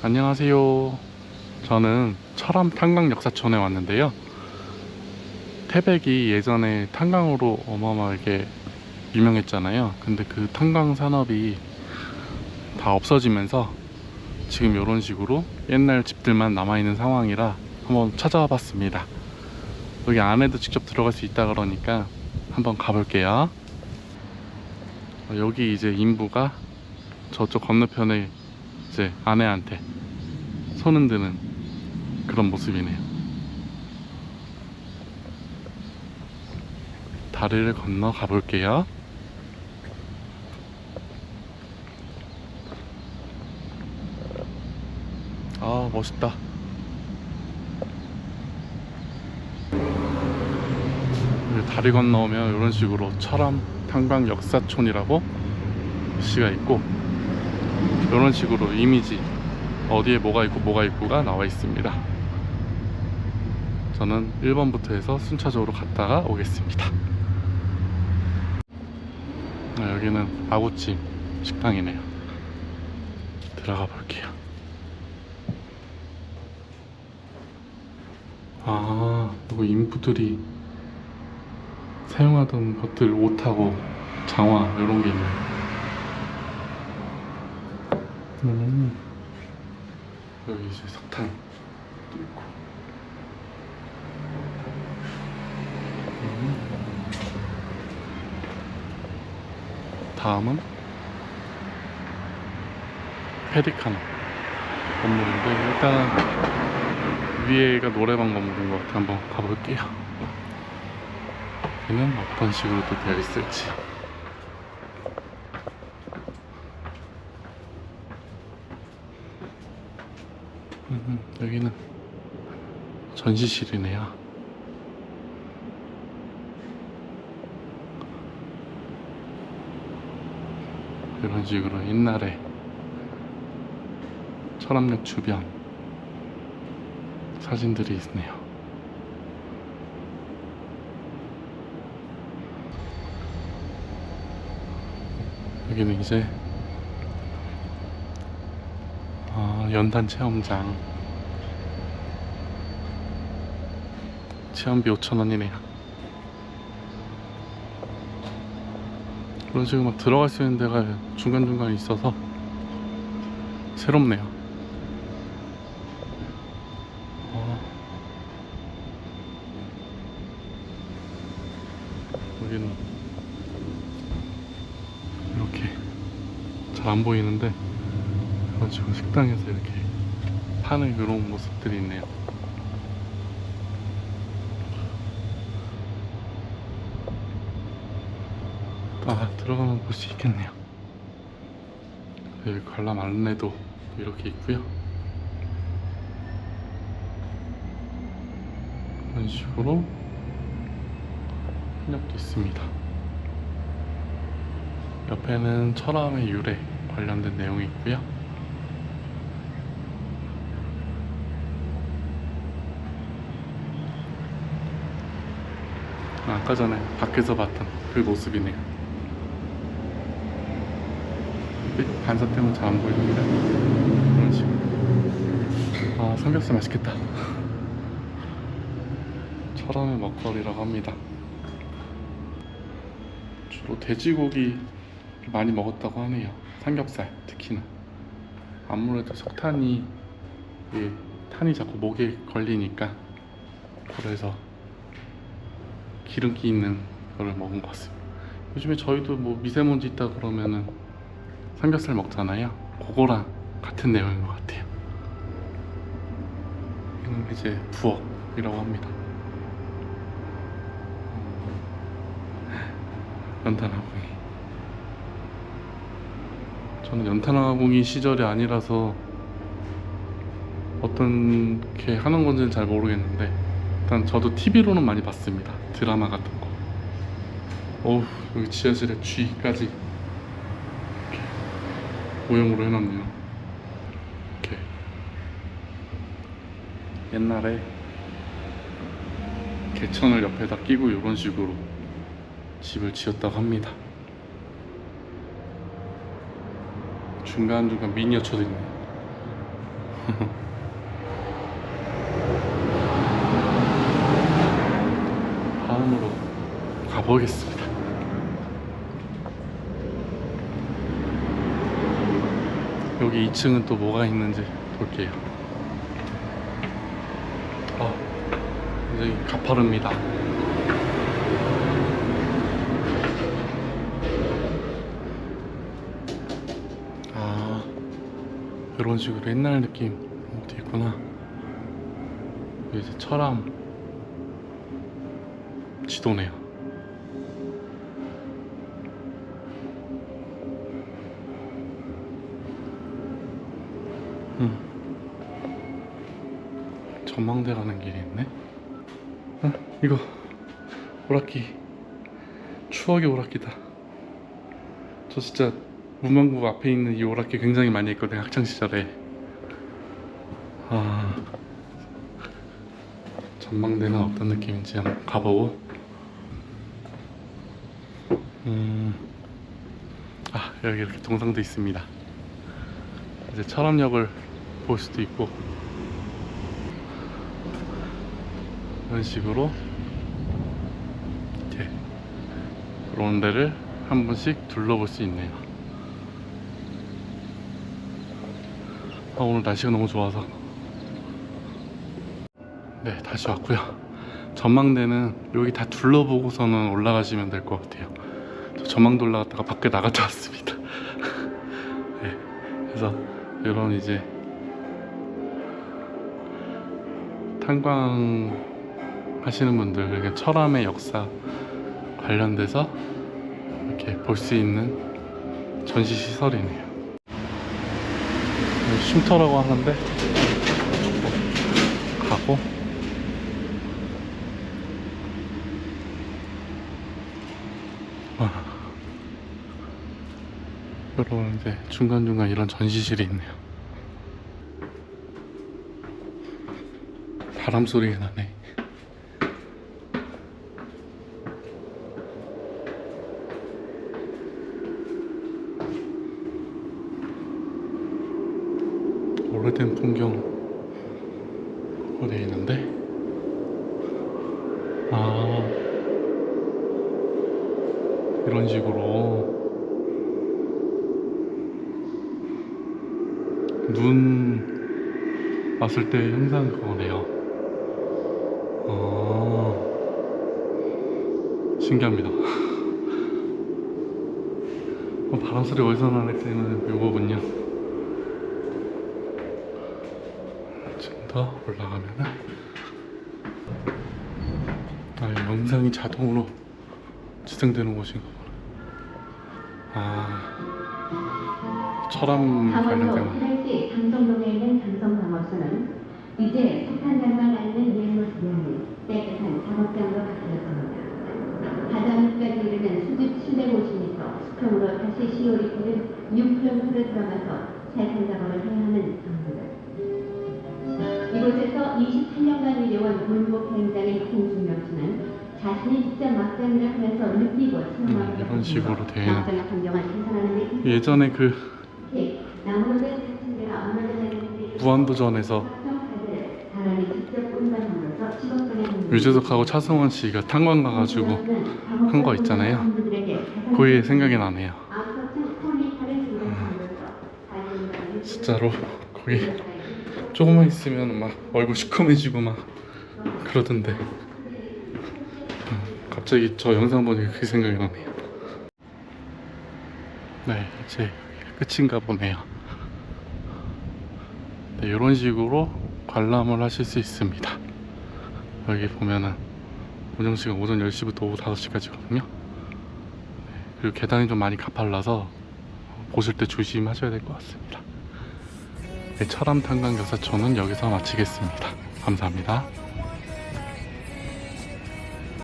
안녕하세요. 저는 철암 탄광 역사촌에 왔는데요. 태백이 예전에 탄광으로 어마어마하게 유명했잖아요. 근데 그 탄광 산업이 다 없어지면서 지금 이런 식으로 옛날 집들만 남아있는 상황이라 한번 찾아와 봤습니다. 여기 안에도 직접 들어갈 수 있다 그러니까 한번 가볼게요. 어, 여기 이제 인부가 저쪽 건너편에 이제 아내한테 손 흔드는 그런 모습이네요. 다리를 건너 가볼게요. 아, 멋있다. 다리 건너오면 이런 식으로 철암 탄광 역사촌이라고 시가 있고 이런 식으로 이미지 어디에 뭐가 있고 뭐가 있고가 나와 있습니다. 저는 1번부터 해서 순차적으로 갔다가 오겠습니다. 아, 여기는 아구찜 식당이네요. 들어가 볼게요. 아, 이거 인부들이 사용하던 것들 옷하고 장화 이런 게 있네요. 음. 여기 이제 석탄도 있고. 음. 다음은 페리카노 건물인데 일단 위에가 노래방 건물인 것 같아 한번 가볼게요. 여기는 어떤 식으로 또 되어 있을지. 음, 여기는 전시실이네요. 이런 식으로 옛날에 철암역 주변 사진들이 있네요. 여기는 이제 아, 연탄 체험장 체험비 5,000원이네요 그런 식으로 막 들어갈 수 있는 데가 중간중간 있어서 새롭네요 어. 여기는 이렇게 잘 안 보이는데 그런 식으로 식당에서 이렇게 파는 그런 모습들이 있네요. 아 들어가면 볼 수 있겠네요. 여기 관람 안내도 이렇게 있고요. 이런 식으로 한역도 있습니다. 옆에는 철암의 유래 관련된 내용이 있고요. 아, 아까 전에 밖에서 봤던 그 모습이네요. 빛 반사 때문에 잘 안 보입니다. 그런 식으로. 아, 삼겹살 맛있겠다. 철암의 먹거리라고 합니다. 주로 돼지고기 많이 먹었다고 하네요. 삼겹살 특히나. 아무래도 석탄이 이 탄이 자꾸 목에 걸리니까 그래서 기름기 있는 거를 먹은 것 같습니다. 요즘에 저희도 뭐 미세먼지 있다 그러면은 삼겹살 먹잖아요. 그거랑 같은 내용인 것 같아요. 이건 이제 부엌이라고 합니다. 연탄화공이. 저는 연탄화공이 시절이 아니라서 어떻게 하는 건지는 잘 모르겠는데 일단 저도 TV로는 많이 봤습니다. 드라마 같은 거. 어우 여기 지하실에 쥐까지 모형으로 해놨네요. 이렇게 옛날에 개천을 옆에다 끼고 이런 식으로 집을 지었다고 합니다. 중간중간 미니어처도 있네. 다음으로 가보겠습니다. 여기 2층은 또 뭐가 있는지 볼게요. 아, 굉장히 가파릅니다. 아, 이런 식으로 옛날 느낌 도 있구나. 이제 철암 지도네요. 음. 전망대라는 길이 있네. 아, 이거 오락기 추억의 오락기다. 저 진짜 문방구 앞에 있는 이 오락기 굉장히 많이 했거든요 학창 시절에. 아 전망대는 어떤 느낌인지 한번 가보고. 음. 아 여기 이렇게 동상도 있습니다. 이제 철암역을 볼 수도 있고 이런 식으로 이렇게 이런 데를 한 번씩 둘러볼 수 있네요. 아, 오늘 날씨가 너무 좋아서 네 다시 왔고요. 전망대는 여기 다 둘러보고서는 올라가시면 될 것 같아요. 저 전망도 올라갔다가 밖에 나갔다 왔습니다. 네, 그래서 이런 이제 탄광 하시는 분들 그러니까 철암의 역사 관련돼서 이렇게 볼 수 있는 전시 시설이네요. 쉼터라고 하는데 가고 와. 여러분 이제 중간중간 이런 전시실이 있네요. 바람 소리가 나네. 오래된 풍경 어디 있는데? 아 이런 식으로 눈 왔을 때 형상 그거네요. 신기합니다. 어, 바람 소리 어디서 나는 때는 요거군요. 좀 더 올라가면은 아, 이 영상이 자동으로 지정되는 곳인가 보네. 아, 철암 관련된 거. 이제 석탄장만 않는 옛모습이 아닌 깨끗한 작업장으로 바뀌었습니다. 바다밑까지 이르는 수직 750m, 수평으로 다시 시오리길은 6km를 들어가서 재산 작업을 해야 하는 상황입니다. 이곳에서 28년간 일해온 본국 현장의 홍준명 씨는 자신이 직접 막장일을 하면서 느끼고 체험하고 음, 이런 식으로 돼 예전에 그 무한도전에서 유재석하고 차승원 씨가 탄광 가가지고 한거 있잖아요. 그게 생각이 나네요. 진짜로 거기 조금만 있으면 막 얼굴 시커매지고 막 그러던데. 음, 갑자기 저 영상 보니까 그게 생각이 나네요. 네 이제 끝인가 보네요. 네, 이런 식으로 관람을 하실 수 있습니다. 여기 보면은 운영시간 오전 10시부터 오후 5시까지거든요 네, 그리고 계단이 좀 많이 가팔라서 보실 때 조심하셔야 될 것 같습니다 네, 철암탄광교사촌은 여기서 마치겠습니다. 감사합니다.